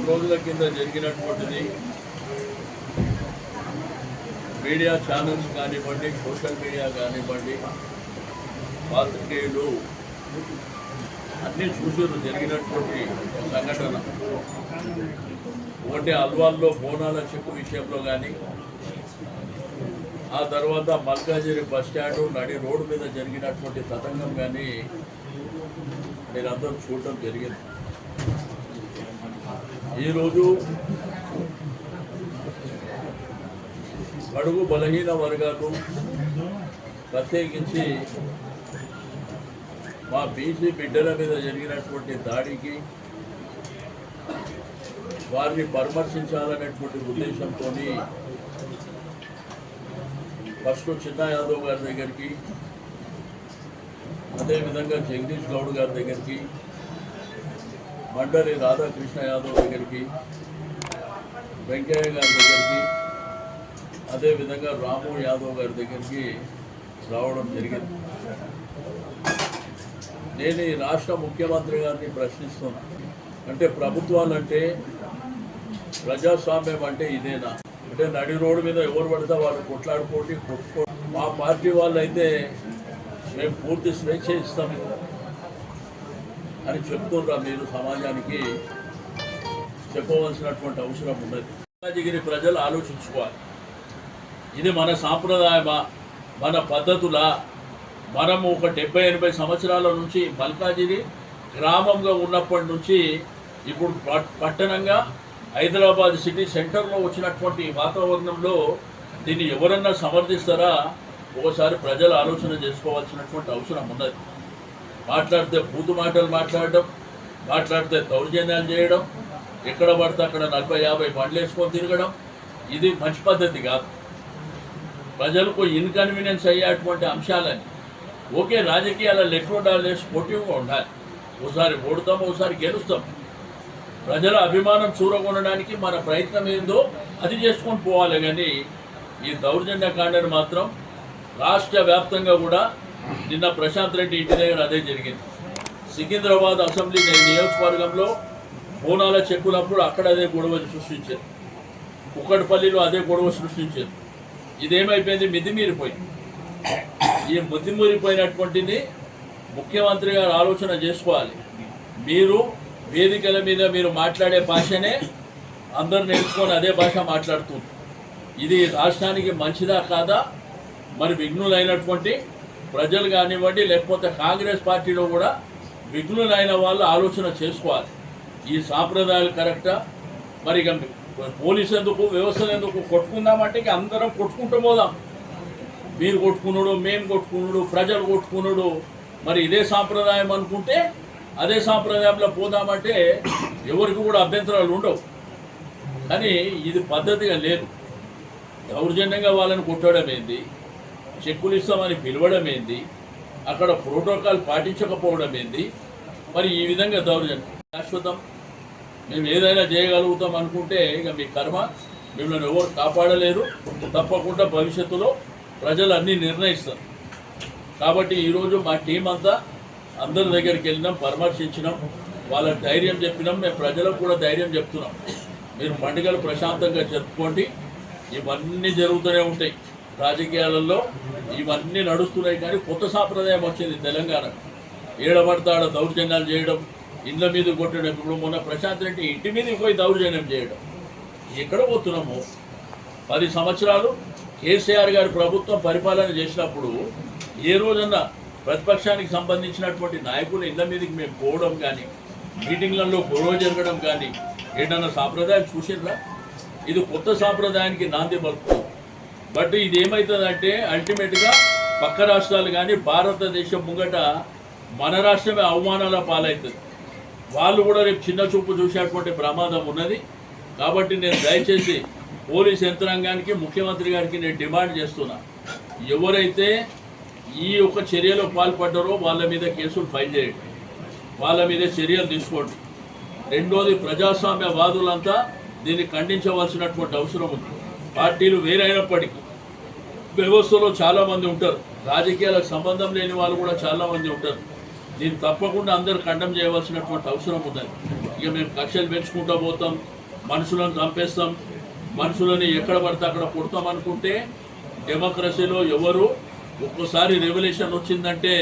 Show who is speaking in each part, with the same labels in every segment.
Speaker 1: మూడు రోజుల కింద జరిగినటువంటిది. మీడియా ఛానల్స్ కానివ్వండి సోషల్ మీడియా కానివ్వండి పాత్రికేయులు అన్నీ చూసారు జరిగినటువంటి సంఘటన. ఒకటి అల్వాల్లో బోనాల చెక్కు విషయంలో కానీ ఆ తర్వాత మల్కాజిరి బస్ స్టాండ్ నడి రోడ్డు మీద జరిగినటువంటి తతంగం కానీ మీరందరూ చూడటం జరిగింది. ఈరోజు అడుగు బలహీన వర్గాలు ప్రత్యేకించి మా బీసీ బిడ్డల మీద జరిగినటువంటి దాడికి వారిని పరామర్శించాలనేటువంటి ఉద్దేశంతో ఫస్ట్ చిన్న యాదవ్ గారి దగ్గరికి అదేవిధంగా జగదీష్ గౌడ్ గారి దగ్గరికి మండలి రాధాకృష్ణ యాదవ్ దగ్గరికి వెంకయ్య గారి దగ్గరికి అదేవిధంగా రాము యాదవ్ గారి దగ్గరికి రావడం జరిగింది. నేను ఈ రాష్ట్ర ముఖ్యమంత్రి గారిని ప్రశ్నిస్తున్నా. అంటే ప్రభుత్వాలంటే ప్రజాస్వామ్యం అంటే ఇదేనా? అంటే నడి రోడ్డు మీద ఎవరు పడితే వాళ్ళు కొట్లాడుకోండి కొట్టుకో మా పార్టీ వాళ్ళు అయితే మేము పూర్తి స్వేచ్ఛ ఇస్తాం. అని చెప్పుకోరా మీరు సమాజానికి. చెప్పవలసినటువంటి అవసరం ఉన్నది. మల్కాజిగిరి ప్రజలు ఆలోచించుకోవాలి. ఇది మన సాంప్రదాయమా? మన పద్ధతులా? మనము ఒక డెబ్బై ఎనభై సంవత్సరాల నుంచి మల్కాజిరి గ్రామంగా ఉన్నప్పటి నుంచి ఇప్పుడు పట్- పట్టణంగా హైదరాబాద్ సిటీ సెంటర్లో వచ్చినటువంటి వాతావరణంలో దీన్ని ఎవరన్నా సమర్థిస్తారా? ఒకసారి ప్రజలు ఆలోచన చేసుకోవాల్సినటువంటి అవసరం ఉన్నది. మాట్లాడితే పూతు మాటలు మాట్లాడడం మాట్లాడితే దౌర్జన్యాలు చేయడం ఎక్కడ పడితే అక్కడ నలభై యాభై బండ్లు వేసుకొని తిరగడం ఇది మంచి పద్ధతి కాదు. ప్రజలకు ఇన్కన్వీనియన్స్ అయ్యేటువంటి అంశాలని ఓకే రాజకీయాల లెక్కుండాలి స్పోర్టివ్గా ఉండాలి. ఒకసారి ఓడుతాం ఒకసారి గెలుస్తాం. ప్రజల అభిమానం చూరగొనడానికి మన ప్రయత్నం ఏందో అది చేసుకొని పోవాలి. కానీ ఈ దౌర్జన్య కాండని మాత్రం రాష్ట్ర వ్యాప్తంగా కూడా నిన్న ప్రశాంత్ రెడ్డి ఇంటి దగ్గర అదే జరిగింది. సికింద్రాబాద్ అసెంబ్లీ నియోజకవర్గంలో బోనాల చెక్కులప్పుడు అక్కడ అదే గొడవ సృష్టించారు. కుక్కడపల్లిలో అదే గొడవ సృష్టించారు. ఇదేమైపోయింది? మితిమీరిపోయింది. ఈ మితిమీరిపోయినటువంటిది ముఖ్యమంత్రి గారు ఆలోచన చేసుకోవాలి. మీరు వేదికల మీద మీరు మాట్లాడే భాషనే అందరు నేర్చుకొని అదే భాష మాట్లాడుతుంది ఇది రాష్ట్రానికి మంచిదా కాదా? మరి విఘ్నులైనటువంటి ప్రజలు కానివ్వండి లేకపోతే కాంగ్రెస్ పార్టీలో కూడా విఘ్నులైన వాళ్ళు ఆలోచన చేసుకోవాలి. ఈ సాంప్రదాయాలు కరెక్టా? మరి ఇక పోలీసు ఎందుకు వ్యవస్థలు ఎందుకు కొట్టుకుందామంటే ఇక అందరం కొట్టుకుంటూ పోదాం. మీరు కొట్టుకున్నాడు మేము కొట్టుకున్నాడు ప్రజలు కొట్టుకున్నాడు. మరి ఇదే సాంప్రదాయం అనుకుంటే అదే సాంప్రదాయంలో పోదామంటే ఎవరికి కూడా అభ్యంతరాలు ఉండవు. కానీ ఇది పద్ధతిగా లేదు. దౌర్జన్యంగా వాళ్ళని కొట్టడం ఏంది? చెక్కులు ఇస్తామని పిలవడం ఏంది? అక్కడ ప్రోటోకాల్ పాటించకపోవడం ఏంది? మరి ఈ విధంగా దౌర్జన్యం. శాశ్వతం. మేము ఏదైనా చేయగలుగుతాం అనుకుంటే ఇక మీ కర్మ మిమ్మల్ని ఎవరు కాపాడలేరు. తప్పకుండా భవిష్యత్తులో ప్రజలు అన్నీ నిర్ణయిస్తారు. కాబట్టి ఈరోజు మా టీం అంతా అందరి దగ్గరికి వెళ్ళినాం పరామర్శించినాం. వాళ్ళకి ధైర్యం చెప్పినాం. మేము ప్రజలకు కూడా ధైర్యం చెప్తున్నాం. మీరు పండుగలు ప్రశాంతంగా జరుపుకోండి. ఇవన్నీ జరుగుతూనే ఉంటాయి. రాజకీయాలలో ఇవన్నీ నడుస్తున్నాయి కానీ కొత్త సాంప్రదాయం వచ్చింది తెలంగాణ. ఏడబడతాడ దౌర్జన్యాలు చేయడం ఇండ్ల మీద కొట్టడం. ఇప్పుడు మొన్న ప్రశాంత్ రెడ్డి ఇంటి మీదకి పోయి దౌర్జన్యం చేయడం. ఎక్కడ పోతున్నాము? పది సంవత్సరాలు కేసీఆర్ గారి ప్రభుత్వం పరిపాలన చేసినప్పుడు ఏ రోజన్నా ప్రతిపక్షానికి సంబంధించినటువంటి నాయకులు ఇళ్ళ మీదకి మేము పోవడం కానీ మీటింగ్లలో గొడవ జరగడం కానీ ఏదన్నా సాంప్రదాయాలు చూసిండ్రా ఇది కొత్త సాంప్రదాయానికి నాంది పలుకుతుంది బట్ ఇది ఏమవుతుందంటే అల్టిమేట్గా పక్క రాష్ట్రాలు కానీ భారతదేశం ముంగట మన రాష్ట్రమే అవమానాల పాలవుతుంది వాళ్ళు కూడా రేపు చిన్న చూపు చూసేటువంటి ప్రమాదం ఉన్నది. కాబట్టి నేను దయచేసి పోలీస్ యంత్రాంగానికి ముఖ్యమంత్రి గారికి నేను డిమాండ్ చేస్తున్నా. ఎవరైతే ఈ యొక్క చర్యలో పాల్పడ్డారో వాళ్ళ మీద కేసులు ఫైల్ చేయండి. వాళ్ళ మీద చర్యలు తీసుకోండి. రెండోది ప్రజాస్వామ్యవాదులంతా దీన్ని ఖండించవలసినటువంటి అవసరం ఉంది. పార్టీలు వేరైనప్పటికీ వ్యవస్థలో చాలామంది ఉంటారు. రాజకీయాలకు సంబంధం లేని వాళ్ళు కూడా చాలామంది ఉంటారు. దీన్ని తప్పకుండా అందరూ ఖండం చేయవలసినటువంటి అవసరం ఉన్నది. ఇక మేము కక్షలు పెంచుకుంటూ పోతాం మనుషులను చంపేస్తాం మనుషులని ఎక్కడ పడితే అక్కడ కొడతాం అనుకుంటే డెమోక్రసీలో ఎవరు ఒక్కోసారి రెవల్యూషన్ వచ్చిందంటే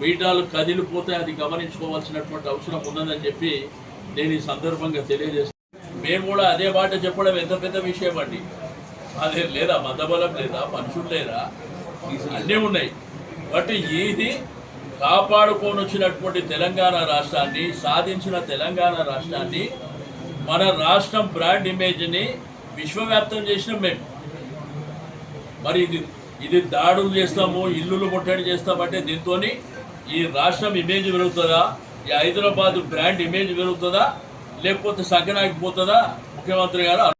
Speaker 1: పీఠాలు కదిలిపోతే అది గమనించుకోవాల్సినటువంటి అవసరం ఉన్నదని చెప్పి నేను ఈ సందర్భంగా తెలియజేస్తాను మేము కూడా అదే మాట చెప్పడం ఎంత పెద్ద విషయం అండి. అదే లేదా మతబలం లేదా మనుషులు లేదా అన్నీ ఉన్నాయి. బట్ ఇది కాపాడుకొని వచ్చినటువంటి తెలంగాణ రాష్ట్రాన్ని సాధించిన తెలంగాణ రాష్ట్రాన్ని మన రాష్ట్రం బ్రాండ్ ఇమేజ్ని విశ్వవ్యాప్తం చేసినాం మేము మరి ఇది ఇది దాడులు చేస్తాము ఇల్లులు ముట్టడి చేస్తామంటే దీంతో ఈ రాష్ట్రం ఇమేజ్ పెరుగుతుందా? ఈ హైదరాబాద్ బ్రాండ్ ఇమేజ్ పెరుగుతుందా? లేకపోతే సగనాగిపోతుందా ముఖ్యమంత్రి గారు